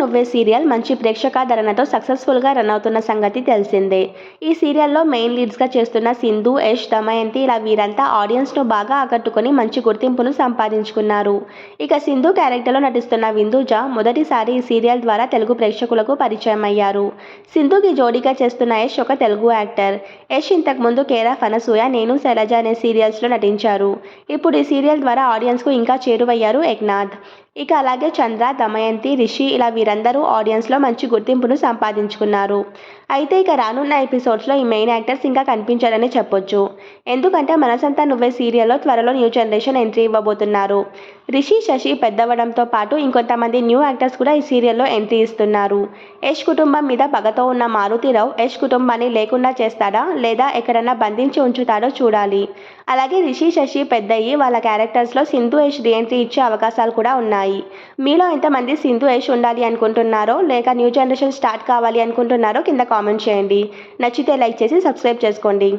నువ్వే సీరియల్ మంచి ప్రేక్షకాదరణతో సక్సెస్ఫుల్గా రన్ అవుతున్న సంగతి తెలిసిందే. ఈ సీరియల్లో మెయిన్ లీడ్స్గా చేస్తున్న సింధు యష్ దమయంతి ఇలా వీరంతా ఆడియన్స్ను బాగా ఆకట్టుకుని మంచి గుర్తింపును సంపాదించుకున్నారు. ఇక సింధు క్యారెక్టర్లో నటిస్తున్న విందూజ మొదటిసారి ఈ సీరియల్ ద్వారా తెలుగు ప్రేక్షకులకు పరిచయం అయ్యారు. సింధుకి జోడీగా చేస్తున్న యష్ ఒక తెలుగు యాక్టర్. యష్ ఇంతకుముందు కేరాఫ్ అనసూయ నేను శైలజ అనే సీరియల్స్లో నటించారు. ఇప్పుడు ఈ సీరియల్ ద్వారా ఆడియన్స్కు ఇంకా చేరువయ్యారు ఏక్నాథ్. ఇక అలాగే చంద్ర దమయంతి రిషి ఇలా వీరందరూ ఆడియన్స్లో మంచి గుర్తింపును సంపాదించుకున్నారు. అయితే ఇక రానున్న ఎపిసోడ్స్లో ఈ మెయిన్ యాక్టర్స్ ఇంకా కనిపించారని చెప్పొచ్చు. ఎందుకంటే మనసంతా నువ్వే సీరియల్లో త్వరలో న్యూ జనరేషన్ ఎంట్రీ ఇవ్వబోతున్నారు. రిషి శశి పెద్దవడంతో పాటు ఇంకొంతమంది న్యూ యాక్టర్స్ కూడా ఈ సీరియల్లో ఎంట్రీ ఇస్తున్నారు. యష్ కుటుంబం మీద పగతో ఉన్న మారుతిరావు యష్ కుటుంబాన్ని లేకుండా చేస్తాడా? లేదా ఎక్కడన్నా బంధించి ఉంచుతాడో చూడాలి. అలాగే రిషి శశి పెద్దయ్యి వాళ్ళ క్యారెక్టర్స్లో సింధు యష్ రీఎంట్రీ ఇచ్చే అవకాశాలు కూడా ఉన్నాయి. మీలో ఎంతమంది సింధు యష్ ఉండాలి అనుకుంటున్నారో లేక న్యూ జనరేషన్ స్టార్ట్ కావాలి అనుకుంటున్నారో కింద కామెంట్ చేయండి. నచ్చితే లైక్ చేసి సబ్స్క్రైబ్ చేసుకోండి.